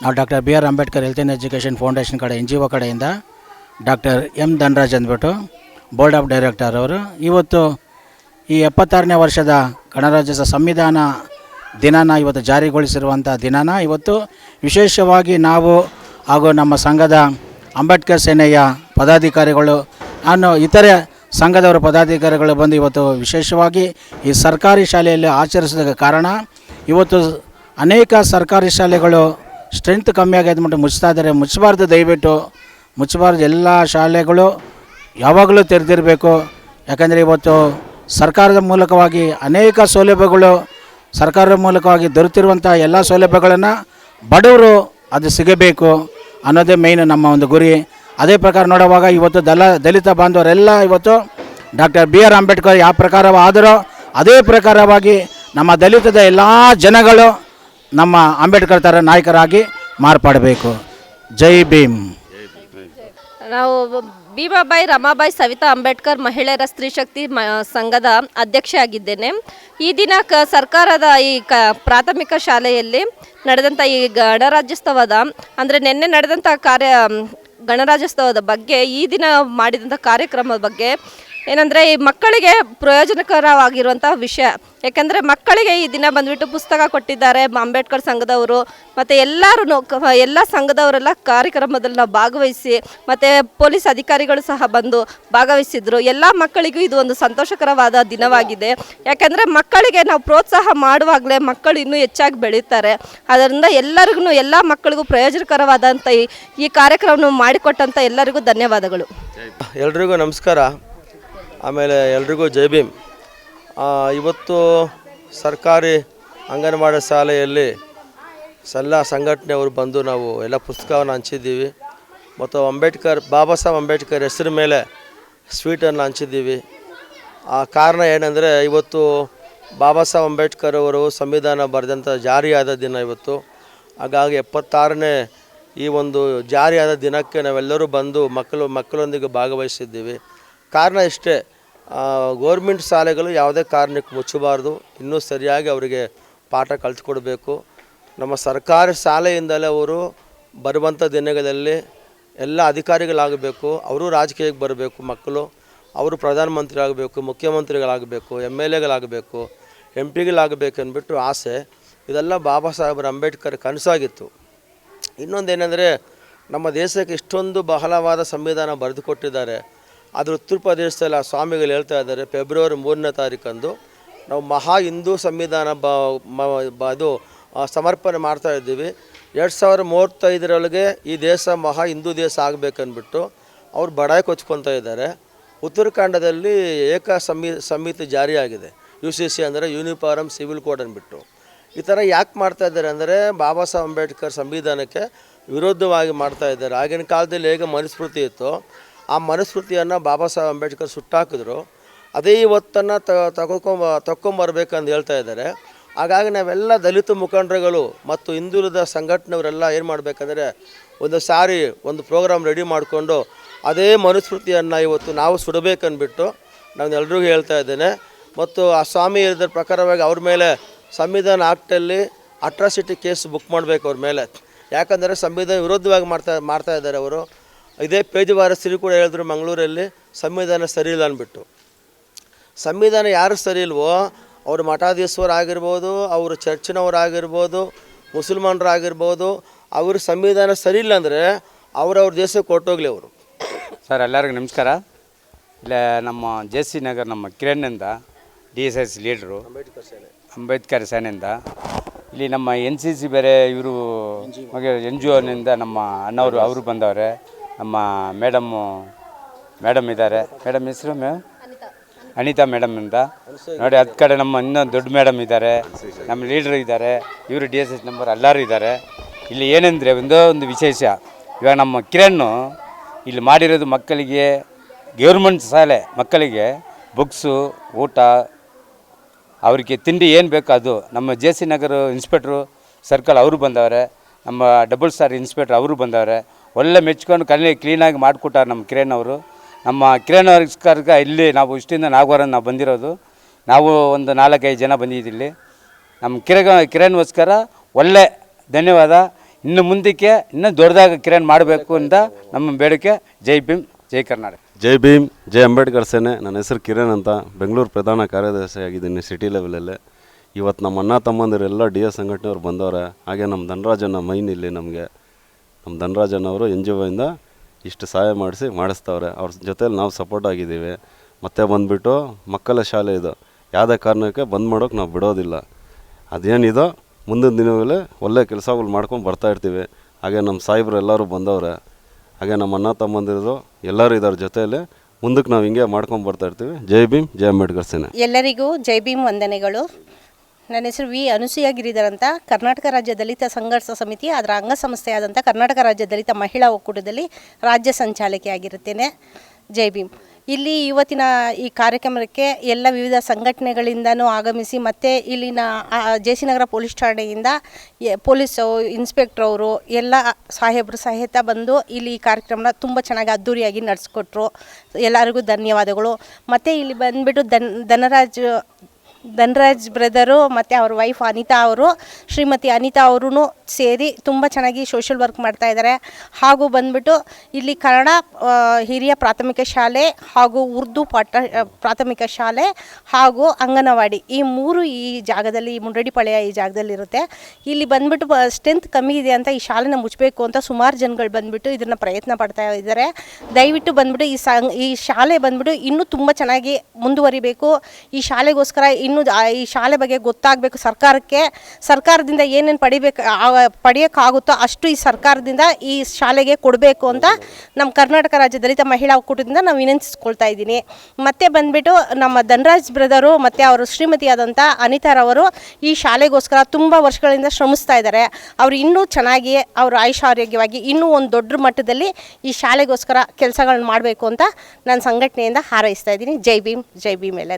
ನಾವು doctor B R Ambedkar health and education foundation ಕಡೆ N G O ಕಡೆಯಿಂದ doctor M Dhanraj ಅಂದ್ಬಿಟ್ಟು board of director ಅವರು. ಇವತ್ತು ಈ ಎಪ್ಪತ್ತಾರನೇ ವರ್ಷದ ಗಣರಾಜ್ಯೋತ್ಸವ ಸಂವಿಧಾನ ದಿನಾನ ಇವತ್ತು ಜಾರಿಗೊಳಿಸಿರುವಂಥ ದಿನಾನ ಇವತ್ತು ವಿಶೇಷವಾಗಿ ನಾವು ಹಾಗೂ ನಮ್ಮ ಸಂಘದ ಅಂಬೇಡ್ಕರ್ ಸೇನೆಯ ಪದಾಧಿಕಾರಿಗಳು ನಾನು ಇತರೆ ಸಂಘದವರ ಪದಾಧಿಕಾರಿಗಳು ಬಂದು ಇವತ್ತು ವಿಶೇಷವಾಗಿ ಈ ಸರ್ಕಾರಿ ಶಾಲೆಯಲ್ಲಿ ಆಚರಿಸಿದ ಕಾರಣ ಇವತ್ತು ಅನೇಕ ಸರ್ಕಾರಿ ಶಾಲೆಗಳು ಸ್ಟ್ರೆಂತ್ ಕಮ್ಮಿ ಆಗೈತೆ ಮಟ್ಟ ಮುಚ್ತಾ ಇದ್ದಾರೆ. ಮುಚ್ಚಬಾರ್ದು ದಯವಿಟ್ಟು. ಮುಚ್ಚಬಾರ್ದು ಎಲ್ಲ ಶಾಲೆಗಳು ಯಾವಾಗಲೂ ತೆರೆದಿರಬೇಕು. ಯಾಕಂದರೆ ಇವತ್ತು ಸರ್ಕಾರದ ಮೂಲಕವಾಗಿ ಅನೇಕ ಸೌಲಭ್ಯಗಳು, ಸರ್ಕಾರದ ಮೂಲಕವಾಗಿ ದೊರೆತಿರುವಂಥ ಎಲ್ಲ ಸೌಲಭ್ಯಗಳನ್ನು ಬಡವರು ಅದು ಸಿಗಬೇಕು ಅನ್ನೋದೇ ಮೇಯ್ನ್ ನಮ್ಮ ಒಂದು ಗುರಿ. ಅದೇ ಪ್ರಕಾರ ನೋಡುವಾಗ ಇವತ್ತು ದಲ, ದಲಿತ ಬಾಂಧವರೆಲ್ಲ ಇವತ್ತು ಡಾಕ್ಟರ್ ಬಿ ಆರ್ ಅಂಬೇಡ್ಕರ್ ಯಾವ ಪ್ರಕಾರವಾದರೂ ಅದೇ ಪ್ರಕಾರವಾಗಿ ನಮ್ಮ ದಲಿತದ ಎಲ್ಲ ಜನಗಳು ನಮ್ಮ ಅಂಬೇಡ್ಕರ್ ಥರ ನಾಯಕರಾಗಿ ಮಾರ್ಪಾಡಬೇಕು. ಜೈ ಭೀಮ್. ನಾವು ಭೀಮಾಬಾಯಿ, ರಮಾಬಾಯಿ, ಸವಿತಾ ಅಂಬೇಡ್ಕರ್ ಮಹಿಳೆಯರ ಸ್ತ್ರೀ ಶಕ್ತಿ ಮ, ಸಂಘದ ಅಧ್ಯಕ್ಷೆಯಾಗಿದ್ದೇನೆ. ಈ ದಿನ ಕ, ಸರ್ಕಾರದ ಈ ಕ, ಪ್ರಾಥಮಿಕ ಶಾಲೆಯಲ್ಲಿ ನಡೆದಂಥ ಈ ಗಣರಾಜ್ಯೋತ್ಸವದ, ಅಂದರೆ ನಿನ್ನೆ ನಡೆದಂಥ ಕಾರ್ಯ, ಗಣರಾಜ್ಯೋತ್ಸವದ ಬಗ್ಗೆ ಈ ದಿನ ಮಾಡಿದಂಥ ಕಾರ್ಯಕ್ರಮದ ಬಗ್ಗೆ ಏನಂದರೆ ಈ ಮಕ್ಕಳಿಗೆ ಪ್ರಯೋಜನಕರವಾಗಿರುವಂಥ ವಿಷಯ. ಯಾಕೆಂದರೆ ಮಕ್ಕಳಿಗೆ ಈ ದಿನ ಬಂದುಬಿಟ್ಟು ಪುಸ್ತಕ ಕೊಟ್ಟಿದ್ದಾರೆ ಅಂಬೇಡ್ಕರ್ ಸಂಘದವರು, ಮತ್ತು ಎಲ್ಲರೂ ಎಲ್ಲ ಸಂಘದವರೆಲ್ಲ ಕಾರ್ಯಕ್ರಮದಲ್ಲಿ ನಾವು ಭಾಗವಹಿಸಿ, ಮತ್ತು ಪೊಲೀಸ್ ಅಧಿಕಾರಿಗಳು ಸಹ ಬಂದು ಭಾಗವಹಿಸಿದ್ರು. ಎಲ್ಲ ಮಕ್ಕಳಿಗೂ ಇದು ಒಂದು ಸಂತೋಷಕರವಾದ ದಿನವಾಗಿದೆ. ಯಾಕೆಂದರೆ ಮಕ್ಕಳಿಗೆ ನಾವು ಪ್ರೋತ್ಸಾಹ ಮಾಡುವಾಗಲೇ ಮಕ್ಕಳು ಇನ್ನೂ ಹೆಚ್ಚಾಗಿ ಬೆಳೀತಾರೆ. ಅದರಿಂದ ಎಲ್ಲರಿಗೂ, ಎಲ್ಲ ಮಕ್ಕಳಿಗೂ ಪ್ರಯೋಜನಕರವಾದಂಥ ಈ ಕಾರ್ಯಕ್ರಮವನ್ನು ಮಾಡಿಕೊಟ್ಟಂಥ ಎಲ್ಲರಿಗೂ ಧನ್ಯವಾದಗಳು. ಎಲ್ರಿಗೂ ನಮಸ್ಕಾರ. ಆಮೇಲೆ ಎಲ್ರಿಗೂ ಜೈ ಭೀಮ್. ಇವತ್ತು ಸರ್ಕಾರಿ ಅಂಗನವಾಡಿ ಶಾಲೆಯಲ್ಲಿ ಎಲ್ಲ ಸಂಘಟನೆಯವರು ಬಂದು ನಾವು ಎಲ್ಲ ಪುಸ್ತಕವನ್ನು ಹಂಚಿದ್ದೀವಿ. ಮತ್ತು ಅಂಬೇಡ್ಕರ್, ಬಾಬಾ ಸಾಹೇಬ್ ಅಂಬೇಡ್ಕರ್ ಹೆಸರು ಮೇಲೆ ಸ್ವೀಟನ್ನು ಹಂಚಿದ್ದೀವಿ. ಆ ಕಾರಣ ಏನಂದರೆ ಇವತ್ತು ಬಾಬಾ ಸಾಹೇಬ್ ಅಂಬೇಡ್ಕರ್ ಅವರು ಸಂವಿಧಾನ ಬರೆದಂಥ ಜಾರಿಯಾದ ದಿನ ಇವತ್ತು. ಹಾಗಾಗಿ ಎಪ್ಪತ್ತಾರನೇ ಈ ಒಂದು ಜಾರಿಯಾದ ದಿನಕ್ಕೆ ನಾವೆಲ್ಲರೂ ಬಂದು ಮಕ್ಕಳು, ಮಕ್ಕಳೊಂದಿಗೆ ಭಾಗವಹಿಸಿದ್ದೀವಿ. ಕಾರಣ ಇಷ್ಟೇ ಗೋರ್ಮೆಂಟ್ ಶಾಲೆಗಳು ಯಾವುದೇ ಕಾರಣಕ್ಕೆ ಮುಚ್ಚಬಾರ್ದು. ಇನ್ನೂ ಸರಿಯಾಗಿ ಅವರಿಗೆ ಪಾಠ ಕಲಿಸ್ಕೊಡ್ಬೇಕು ನಮ್ಮ ಸರ್ಕಾರಿ ಶಾಲೆಯಿಂದಲೇ ಅವರು ಬರುವಂಥ ದಿನಗಳಲ್ಲಿ ಎಲ್ಲ ಅಧಿಕಾರಿಗಳಾಗಬೇಕು. ಅವರು ರಾಜಕೀಯಕ್ಕೆ ಬರಬೇಕು ಮಕ್ಕಳು. ಅವರು ಪ್ರಧಾನಮಂತ್ರಿ ಆಗಬೇಕು ಮುಖ್ಯಮಂತ್ರಿಗಳಾಗಬೇಕು ಎಂ ಎಲ್ ಎಗಳಾಗಬೇಕು ಎಂ ಪಿಗಳಾಗಬೇಕು ಅಂದ್ಬಿಟ್ಟು ಆಸೆ. ಇದೆಲ್ಲ ಬಾಬಾ ಸಾಹೇಬರ ಅಂಬೇಡ್ಕರ್ ಕನಸಾಗಿತ್ತು. ಇನ್ನೊಂದೇನೆಂದರೆ, ನಮ್ಮ ದೇಶಕ್ಕೆ ಇಷ್ಟೊಂದು ಬಹಳವಾದ ಸಂವಿಧಾನ ಬರೆದು ಕೊಟ್ಟಿದ್ದಾರೆ ಆದರೆ ಉತ್ತರ ಪ್ರದೇಶದಲ್ಲಿ ಆ ಸ್ವಾಮಿಗಳು ಹೇಳ್ತಾ ಇದ್ದಾರೆ, ಫೆಬ್ರವರಿ ಮೂರನೇ ತಾರೀಕಂದು ನಾವು ಮಹಾ ಹಿಂದೂ ಸಂವಿಧಾನ ಬ ಅದು ಸಮರ್ಪಣೆ ಮಾಡ್ತಾ ಇದ್ದೀವಿ. ಎರಡು ಸಾವಿರದ ಮೂವತ್ತೈದರೊಳಗೆ ಈ ದೇಶ ಮಹಾ ಹಿಂದೂ ದೇಶ ಆಗಬೇಕನ್ಬಿಟ್ಟು ಅವ್ರು ಬಡಾಯಿ ಕೊಚ್ಕೊತಾ ಇದ್ದಾರೆ. ಉತ್ತರಾಖಂಡದಲ್ಲಿ ಏಕ ಸಮಿ ಸಮಿತಿ ಜಾರಿಯಾಗಿದೆ ಯು ಸಿ ಸಿ ಅಂದರೆ ಯೂನಿಫಾರಮ್ ಸಿವಿಲ್ ಕೋಡ್ ಅಂದ್ಬಿಟ್ಟು ಈ ಥರ ಯಾಕೆ ಮಾಡ್ತಾ ಇದ್ದಾರೆ ಅಂದರೆ ಬಾಬಾ ಸಾಹೇಬ್ ಅಂಬೇಡ್ಕರ್ ಸಂವಿಧಾನಕ್ಕೆ ವಿರೋಧವಾಗಿ ಮಾಡ್ತಾ ಇದ್ದಾರೆ. ಆಗಿನ ಕಾಲದಲ್ಲಿ ಹೇಗೆ ಮನುಸ್ಮೃತಿ ಇತ್ತು ಆ ಮನುಸ್ಮೃತಿಯನ್ನು ಬಾಬಾ ಸಾಹೇಬ್ ಅಂಬೇಡ್ಕರ್ ಸುಟ್ಟಾಕಿದ್ರು. ಅದೇ ಇವತ್ತನ್ನು ತಗೊಂಬ ತಕ್ಕೊಂಬರ್ಬೇಕಂದು ಹೇಳ್ತಾ ಇದ್ದಾರೆ. ಹಾಗಾಗಿ ನಾವೆಲ್ಲ ದಲಿತ ಮುಖಂಡರುಗಳು ಮತ್ತು ಹಿಂದುಳಿದ ಸಂಘಟನೆಯವರೆಲ್ಲ ಏನು ಮಾಡಬೇಕಂದ್ರೆ ಒಂದು ಸಾರಿ ಒಂದು ಪ್ರೋಗ್ರಾಮ್ ರೆಡಿ ಮಾಡಿಕೊಂಡು ಅದೇ ಮನುಸ್ಮೃತಿಯನ್ನು ಇವತ್ತು ನಾವು ಸುಡಬೇಕಂದ್ಬಿಟ್ಟು ನಾನು ಎಲ್ರಿಗೂ ಹೇಳ್ತಾ ಇದ್ದೇನೆ. ಮತ್ತು ಆ ಸ್ವಾಮಿ ಇದ್ರ ಪ್ರಕಾರವಾಗಿ ಅವ್ರ ಮೇಲೆ ಸಂವಿಧಾನ ಆಕ್ಟಲ್ಲಿ ಅಟ್ರಾಸಿಟಿ ಕೇಸ್ ಬುಕ್ ಮಾಡಬೇಕು ಅವ್ರ ಮೇಲೆ. ಯಾಕಂದರೆ ಸಂವಿಧಾನ ವಿರೋಧವಾಗಿ ಮಾಡ್ತಾ ಮಾಡ್ತಾ ಇದ್ದಾರೆ ಅವರು. ಇದೇ ಪೇಜವಾರ ಸಿರಿ ಕೂಡ ಹೇಳಿದ್ರು ಮಂಗಳೂರಲ್ಲಿ ಸಂವಿಧಾನ ಸರಿ ಇಲ್ಲ ಅಂದ್ಬಿಟ್ಟು. ಸಂವಿಧಾನ ಯಾರು ಸರಿ ಇಲ್ವೋ ಅವರು ಮಠಾಧೀಶರಾಗಿರ್ಬೋದು ಅವರು ಚರ್ಚಿನವರಾಗಿರ್ಬೋದು ಮುಸಲ್ಮಾನರಾಗಿರ್ಬೋದು ಅವ್ರ ಸಂವಿಧಾನ ಸರಿ ಇಲ್ಲ ಅಂದರೆ ಅವ್ರವ್ರ ದೇಶಕ್ಕೆ ಕೊಟ್ಟೋಗ್ಲಿ ಅವರು. ಸರ್ ಎಲ್ಲರಿಗೂ ನಮಸ್ಕಾರ. ಇಲ್ಲ ನಮ್ಮ ಜೆ ಸಿ ನಗರ್ ನಮ್ಮ ಕಿರಣ್ನಿಂದ ಡಿ ಎಸ್ ಎಸ್ ಲೀಡ್ರು ಅಂಬೇಡ್ಕರ್ ಸೇನೆಯಿಂದ. ಇಲ್ಲಿ ನಮ್ಮ ಎನ್ ಸಿ ಸಿ ಬೇರೆ ಇವರು ಎನ್ ಜಿ ಒನಿಂದ ನಮ್ಮ ಅಣ್ಣವರು ಅವರು ಬಂದವ್ರೆ. ನಮ್ಮ ಮೇಡಮ್ಮು ಮೇಡಮ್ ಇದ್ದಾರೆ. ಮೇಡಮ್ ಹೆಸರು ಮೇ ಅನಿತಾ. ಮೇಡಮ್ ಅಂತ. ನೋಡಿ ಅದ ಕಡೆ ನಮ್ಮ ಇನ್ನೊಂದು ದೊಡ್ಡ ಮೇಡಮ್ ಇದ್ದಾರೆ. ನಮ್ಮ ಲೀಡ್ರ್ ಇದ್ದಾರೆ. ಇವರು ಡಿ ಎಸ್ ಎಸ್ ನಂಬರ್ ಎಲ್ಲರೂ ಇದ್ದಾರೆ. ಇಲ್ಲಿ ಏನಂದರೆ ಒಂದೋ ಒಂದು ವಿಶೇಷ. ಇವಾಗ ನಮ್ಮ ಕಿರಣ್ಣು ಇಲ್ಲಿ ಮಾಡಿರೋದು ಮಕ್ಕಳಿಗೆ ಗೌರ್ಮೆಂಟ್ ಶಾಲೆ ಮಕ್ಕಳಿಗೆ ಬುಕ್ಸು ಊಟ ಅವರಿಗೆ ತಿಂಡಿ ಏನು ಬೇಕೋ ಅದು. ನಮ್ಮ J C Nagar inspector circle ಅವರು ಬಂದವರೆ. ನಮ್ಮ ಡಬಲ್ ಸ್ಟಾರ್ ಇನ್ಸ್ಪೆಕ್ಟ್ರ್ ಅವರು ಬಂದವ್ರೆ. ಒಳ್ಳೆ ಮೆಚ್ಕೊಂಡು ಕಲಿ ಕ್ಲೀನಾಗಿ ಮಾಡಿಕೊಟ್ಟಾರೆ ನಮ್ಮ ಕಿರಣ್ ಅವರು. ನಮ್ಮ ಕಿರಣ್ ಅವ್ರಿಗೋಸ್ಕರ ಇಲ್ಲಿ ನಾವು ಇಷ್ಟಿಂದ ನಾಗವಾರ ನಾವು ಬಂದಿರೋದು. ನಾವು ಒಂದು ನಾಲ್ಕೈದು ಜನ ಬಂದಿದ್ದೀವಿ ಇಲ್ಲಿ. ನಮ್ಮ ಕಿರ ಕಿರಣ್ಗೋಸ್ಕರ ಒಳ್ಳೆ ಧನ್ಯವಾದ. ಇನ್ನು ಮುಂದಕ್ಕೆ ಇನ್ನೂ ದೊಡ್ಡದಾಗಿ ಕಿರಣ್ ಮಾಡಬೇಕು ಅಂತ ನಮ್ಮ ಬೇಡಿಕೆ. ಜೈ ಭೀಮ್, ಜೈ ಕರ್ನಾಟಕ. ಜೈ ಭೀಮ್, ಜೈ ಅಂಬೇಡ್ಕರ್ ಸೇನೆ. ನನ್ನ ಹೆಸರು ಕಿರಣ್ ಅಂತ. ಬೆಂಗಳೂರು ಪ್ರಧಾನ ಕಾರ್ಯದರ್ಶಿ ಆಗಿದ್ದೀನಿ ಸಿಟಿ ಲೆವೆಲಲ್ಲಿ. ಇವತ್ತು ನಮ್ಮ ಅಣ್ಣ ತಮ್ಮಂದಿರೆಲ್ಲ ಡಿ ಎಸ್ ಸಂಘಟನೆಯವ್ರು ಬಂದವ್ರೆ. ಹಾಗೆ ನಮ್ಮ ಧನರಾಜನ ಮೈನ್ ಇಲ್ಲಿ ನಮಗೆ. ನಮ್ಮ ಧನರಾಜನವರು ಎನ್ ಜಿ ಒಯಿಂದ ಇಷ್ಟು ಸಹಾಯ ಮಾಡಿಸಿ ಮಾಡಿಸ್ತವ್ರೆ. ಅವ್ರ ಜೊತೇಲಿ ನಾವು ಸಪೋರ್ಟ್ ಆಗಿದ್ದೀವಿ. ಮತ್ತೆ ಬಂದುಬಿಟ್ಟು ಮಕ್ಕಳ ಶಾಲೆ ಇದು. ಯಾವುದೇ ಕಾರಣಕ್ಕೆ ಬಂದ್ ಮಾಡೋಕೆ ನಾವು ಬಿಡೋದಿಲ್ಲ. ಅದೇನಿದೋ ಮುಂದಿನ ದಿನಗಳಲ್ಲಿ ಒಳ್ಳೆ ಕೆಲಸಗಳು ಮಾಡ್ಕೊಂಡು ಬರ್ತಾ ಇರ್ತೀವಿ. ಹಾಗೆ ನಮ್ಮ ಸಾಹೇಬ್ರು ಎಲ್ಲರೂ ಬಂದವ್ರೆ. ಹಾಗೆ ನಮ್ಮ ಅಣ್ಣ ತಮ್ಮಂದಿರು ಎಲ್ಲರೂ ಇದ್ದಾರೆ ಜೊತೆಯಲ್ಲಿ ಮುಂದಕ್ಕೆ ನಾವು ಹಿಂಗೆ ಮಾಡ್ಕೊಂಡು ಬರ್ತಾ ಇರ್ತೀವಿ. ಜೈ ಭೀಮ್, ಜೈ ಅಂಬೇಡ್ಕರ್ ಸೇನೆ ಎಲ್ಲರಿಗೂ ಜೈ ಭೀಮ್ ವಂದನೆಗಳು. ನನ್ನ ಹೆಸರು ವಿ ಅನುಸೂಯ ಗಿರಿಧರ್ ಅಂತ. ಕರ್ನಾಟಕ ರಾಜ್ಯ ದಲಿತ ಸಂಘರ್ಷ ಸಮಿತಿ, ಅದರ ಅಂಗಸಂಸ್ಥೆಯಾದಂಥ ಕರ್ನಾಟಕ ರಾಜ್ಯ ದಲಿತ ಮಹಿಳಾ ಒಕ್ಕೂಟದಲ್ಲಿ ರಾಜ್ಯ ಸಂಚಾಲಕಿಯಾಗಿರುತ್ತೇನೆ ಜೈ ಭೀಮ್. ಇಲ್ಲಿ ಇವತ್ತಿನ ಈ ಕಾರ್ಯಕ್ರಮಕ್ಕೆ ಎಲ್ಲ ವಿವಿಧ ಸಂಘಟನೆಗಳಿಂದನೂ ಆಗಮಿಸಿ, ಮತ್ತು ಇಲ್ಲಿನ ಜೆ ಸಿ ನಗರ ಪೊಲೀಸ್ ಠಾಣೆಯಿಂದ ಪೊಲೀಸ್, ಇನ್ಸ್ಪೆಕ್ಟ್ರ್ ಅವರು, ಎಲ್ಲ ಸಾಹೇಬರು ಸಹಿತ ಬಂದು ಇಲ್ಲಿ ಈ ಕಾರ್ಯಕ್ರಮನ ತುಂಬ ಚೆನ್ನಾಗಿ ಅದ್ಧೂರಿಯಾಗಿ ನಡೆಸ್ಕೊಟ್ರು. ಎಲ್ಲರಿಗೂ ಧನ್ಯವಾದಗಳು. ಮತ್ತು ಇಲ್ಲಿ ಬಂದುಬಿಟ್ಟು ಧನ್, ಧನರಾಜ್ ಧನರಾಜ್ ಬ್ರದರು ಮತ್ತು ಅವ್ರ ವೈಫ್ ಅನಿತಾ ಅವರು, ಶ್ರೀಮತಿ ಅನಿತಾ ಅವರು ಸೇರಿ ತುಂಬ ಚೆನ್ನಾಗಿ ಸೋಷಿಯಲ್ ವರ್ಕ್ ಮಾಡ್ತಾ ಇದ್ದಾರೆ ಹಾಗೂ ಬಂದ್ಬಿಟ್ಟು ಇಲ್ಲಿ ಕನ್ನಡ ಹಿರಿಯ ಪ್ರಾಥಮಿಕ ಶಾಲೆ ಹಾಗೂ ಉರ್ದು ಪಾಠ ಪ್ರಾಥಮಿಕ ಶಾಲೆ ಹಾಗೂ ಅಂಗನವಾಡಿ ಈ ಮೂರು ಈ ಜಾಗದಲ್ಲಿ ಮುಂಡಡಿಪಾಳ್ಯ ಈ ಜಾಗದಲ್ಲಿ ಇರುತ್ತೆ. ಇಲ್ಲಿ ಬಂದ್ಬಿಟ್ಟು ಸ್ಟ್ರೆಂತ್ ಕಮ್ಮಿ ಇದೆ ಅಂತ ಈ ಶಾಲೆನ ಮುಚ್ಚಬೇಕು ಅಂತ ಸುಮಾರು ಜನಗಳು ಬಂದ್ಬಿಟ್ಟು ಇದನ್ನು ಪ್ರಯತ್ನ ಪಡ್ತಾ ಇದ್ದಾರೆ ದಯವಿಟ್ಟು ಬಂದ್ಬಿಟ್ಟು ಈ ಈ ಶಾಲೆ ಬಂದ್ಬಿಟ್ಟು ಇನ್ನೂ ತುಂಬ ಚೆನ್ನಾಗಿ ಮುಂದುವರಿಬೇಕು. ಈ ಶಾಲೆಗೋಸ್ಕರ ಇನ್ನೂ ಈ ಶಾಲೆ ಬಗ್ಗೆ ಗೊತ್ತಾಗಬೇಕು ಸರ್ಕಾರಕ್ಕೆ, ಸರ್ಕಾರದಿಂದ ಏನೇನು ಪಡಿಬೇಕು ಪಡೆಯೋಕ್ಕಾಗುತ್ತೋ ಅಷ್ಟು ಈ ಸರ್ಕಾರದಿಂದ ಈ ಶಾಲೆಗೆ ಕೊಡಬೇಕು ಅಂತ ನಮ್ಮ ಕರ್ನಾಟಕ ರಾಜ್ಯ ದಲಿತ ಮಹಿಳಾ ಒಕ್ಕೂಟದಿಂದ ನಾವು ವಿನಂತಿಸ್ಕೊಳ್ತಾ ಇದ್ದೀನಿ. ಮತ್ತೆ ಬಂದ್ಬಿಟ್ಟು ನಮ್ಮ ಧನರಾಜ್ ಬ್ರದರು ಮತ್ತು ಅವರು ಶ್ರೀಮತಿಯಾದಂಥ ಅನಿತಾರವರು ಈ ಶಾಲೆಗೋಸ್ಕರ ತುಂಬ ವರ್ಷಗಳಿಂದ ಶ್ರಮಿಸ್ತಾ ಇದ್ದಾರೆ. ಅವರು ಇನ್ನೂ ಚೆನ್ನಾಗಿ ಅವರು ಆಯುಷಾರೋಗ್ಯವಾಗಿ ಇನ್ನೂ ಒಂದು ದೊಡ್ಡ ಮಟ್ಟದಲ್ಲಿ ಈ ಶಾಲೆಗೋಸ್ಕರ ಕೆಲಸಗಳನ್ನ ಮಾಡಬೇಕು ಅಂತ ನಾನು ಸಂಘಟನೆಯಿಂದ ಹಾರೈಸ್ತಾ ಇದ್ದೀನಿ. ಜೈ ಭೀಮ್ ಜೈ ಭೀಮ್ ಎಲ್ಲ